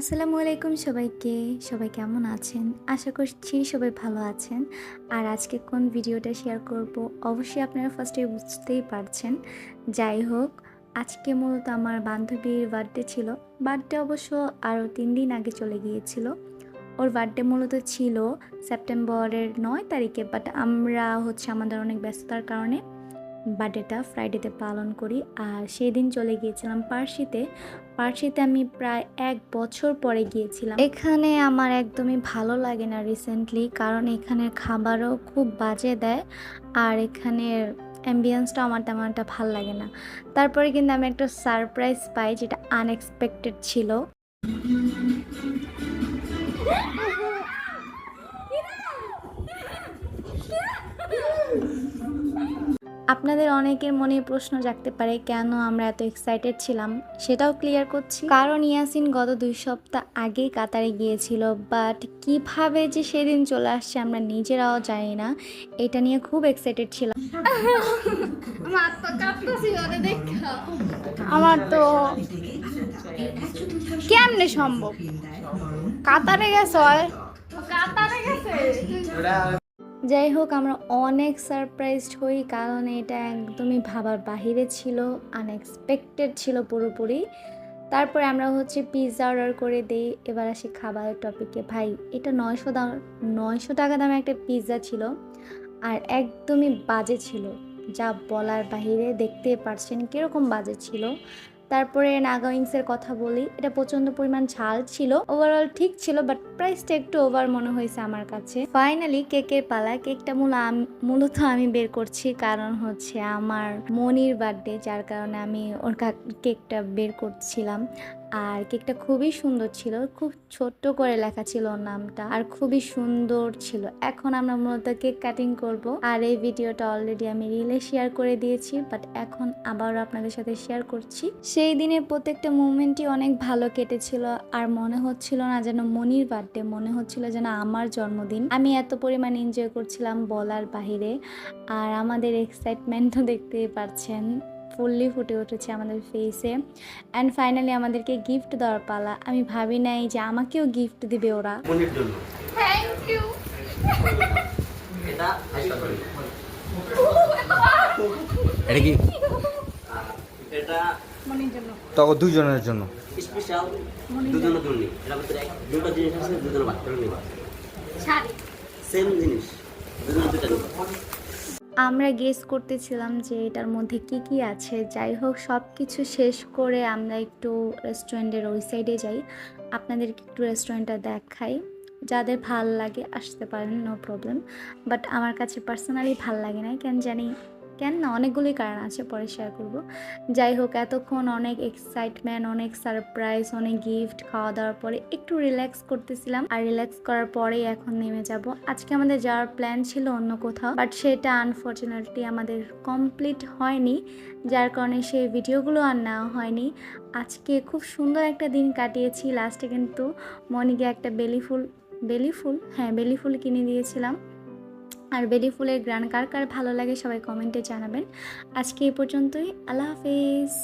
আসসালামু আলাইকুম সবাইকে। সবাই কেমন আছেন? আশা করছি সবাই ভালো আছেন। আর আজকে কোন ভিডিওটা শেয়ার করব অবশ্যই আপনারা ফার্স্টে বুঝতেই পারছেন। যাই হোক, আজকে মূলত আমার বান্ধবীর বার্থডে ছিল। বার্থডে অবশ্য আরও তিন দিন আগে চলে গিয়েছিল। ওর বার্থডে মূলত ছিল সেপ্টেম্বরের নয় তারিখে বাট আমরা হচ্ছে আমাদের অনেক ব্যস্ততার কারণে বার্থডেটা ফ্রাইডেতে পালন করি। আর সেই দিন চলে গিয়েছিলাম পার্সিতে পার্সিতে আমি প্রায় এক বছর পরে গিয়েছিলাম। এখানে আমার একদমই ভালো লাগে না রিসেন্টলি কারণ এখানের খাবারও খুব বাজে দেয়। আর এখানের অ্যাম্বিয়েন্সটা আমার তেমন একটা ভালো লাগে না। তারপরে কিন্তু আমি একটা সারপ্রাইজ পাই, যেটা আনএক্সপেক্টেড ছিল। আপনাদের অনেকের মনে প্রশ্ন জাগতে পারে কেন আমরা এত এক্সাইটেড ছিলাম? সেটাও ক্লিয়ার করছি। কারণ ইয়াসিন গত দুই সপ্তাহ আগেই কাতারে গিয়েছিল বাট কীভাবে যে সেদিন চলে আসছে আমরা নিজেরাও জানি না। এটা নিয়ে খুব এক্সাইটেড ছিলাম। আমার তো কেমনে সম্ভব? কাতারে গেছ কাতারে গেছে? যাই হোক, আমরা অনেক সারপ্রাইজড হই, কারণ এটা একদমই ভাবার বাহিরে ছিল আনএক্সপেক্টেড ছিল পুরোপুরি। তারপরে আমরা হচ্ছে পিৎজা অর্ডার করে দিই, এবার আসি খাবারের টপিকে ভাই, এটা নয়শো দাম, নয়শো টাকা দামে একটা পিৎজা ছিল, আর একদমই বাজে ছিল, যা বলার বাহিরে দেখতে পারছেন কীরকম বাজে ছিল। তারপরে নাগা উইংসের কথা বলি, এটা প্রচণ্ড পরিমাণ ঝাল ছিল। ওভারঅল ঠিক ছিল বাট প্রাইসটা একটু ওভার মনে হয়েছে আমার কাছে। ফাইনালি কেকের পালা, কেকটা মূল মূলত আমি বের করছি কারণ হচ্ছে আমার মনির বার্থডে যার কারণে আমি ওর কেকটা বের করছিলাম। আর কেকটা খুবই সুন্দর ছিল। খুব ছোট্ট করে লেখা ছিল নামটা আর খুবই সুন্দর ছিল। এখন আমরা মূলত কেক কাটিং করব। আর এই ভিডিওটা অলরেডি আমি রিলে শেয়ার করে দিয়েছি বাট এখন আবারও আপনাদের সাথে শেয়ার করছি। সেই দিনের প্রত্যেকটা মুভমেন্টই অনেক ভালো কেটেছিল আর মনে হচ্ছিল না যেন মনির বার্থডে মনে হচ্ছিল যেন আমার জন্মদিন। আমি এত পরিমাণ এনজয় করছিলাম বলার বাহিরে। আর আমাদের এক্সাইটমেন্টও দেখতেই পাচ্ছেন ফুললি ফুটে উঠেছে আমাদের ফেসে অ্যান্ড ফাইনালি আমাদেরকে গিফট দেওয়ার পালা। আমি ভাবি নাই যে আমাকেও গিফট দিবে ওরা। এটা কি? এটা তখন দুজনের জন্য। স্পেশাল দুজনের জন্য। এটা দুটো জিনিস আছে দুজনে ভাগ করে নিবা। শাড়ি। সেম জিনিস। দুজনে দুটা নিবা। আমরা গেস করতেছিলাম যে এটার মধ্যে কি কি আছে। যাই হোক সব কিছু শেষ করে আমরা একটু রেস্টুরেন্টের ওই সাইডে যাই। আপনাদেরকে একটু রেস্টুরেন্টটা দেখাই। যাদের ভালো লাগে, আসতে পারেন নো প্রবলেম বাট আমার কাছে পার্সোনালি ভালো লাগে না কেন জানি কেন না, অনেকগুলোই কারণ আছে, পরে শেয়ার করব। যাই হোক, এতক্ষণ অনেক এক্সাইটমেন্ট অনেক সারপ্রাইজ অনেক গিফট খাওয়া দাওয়ার পরে একটু রিল্যাক্স করতেছিলাম। আর রিল্যাক্স করার পরেই এখন নেমে যাব। আজকে আমাদের যাওয়ার প্ল্যান ছিল অন্য কোথাও বাট সেটা আনফর্চুনেটলি আমাদের কমপ্লিট হয়নি, যার কারণে সেই ভিডিওগুলো আর নেওয়া হয়নি। আজকে খুব সুন্দর একটা দিন কাটিয়েছি লাস্টে কিন্তু মনিকে একটা বেলি ফুল বেলি ফুল? হ্যাঁ বেলি ফুল কিনে দিয়েছিলাম। আর বেলি ফুলের গ্রান কার কার ভালো লাগে সবাই কমেন্টে জানাবেন। আজকে এ পর্যন্তই, আল্লাহ হাফিজ।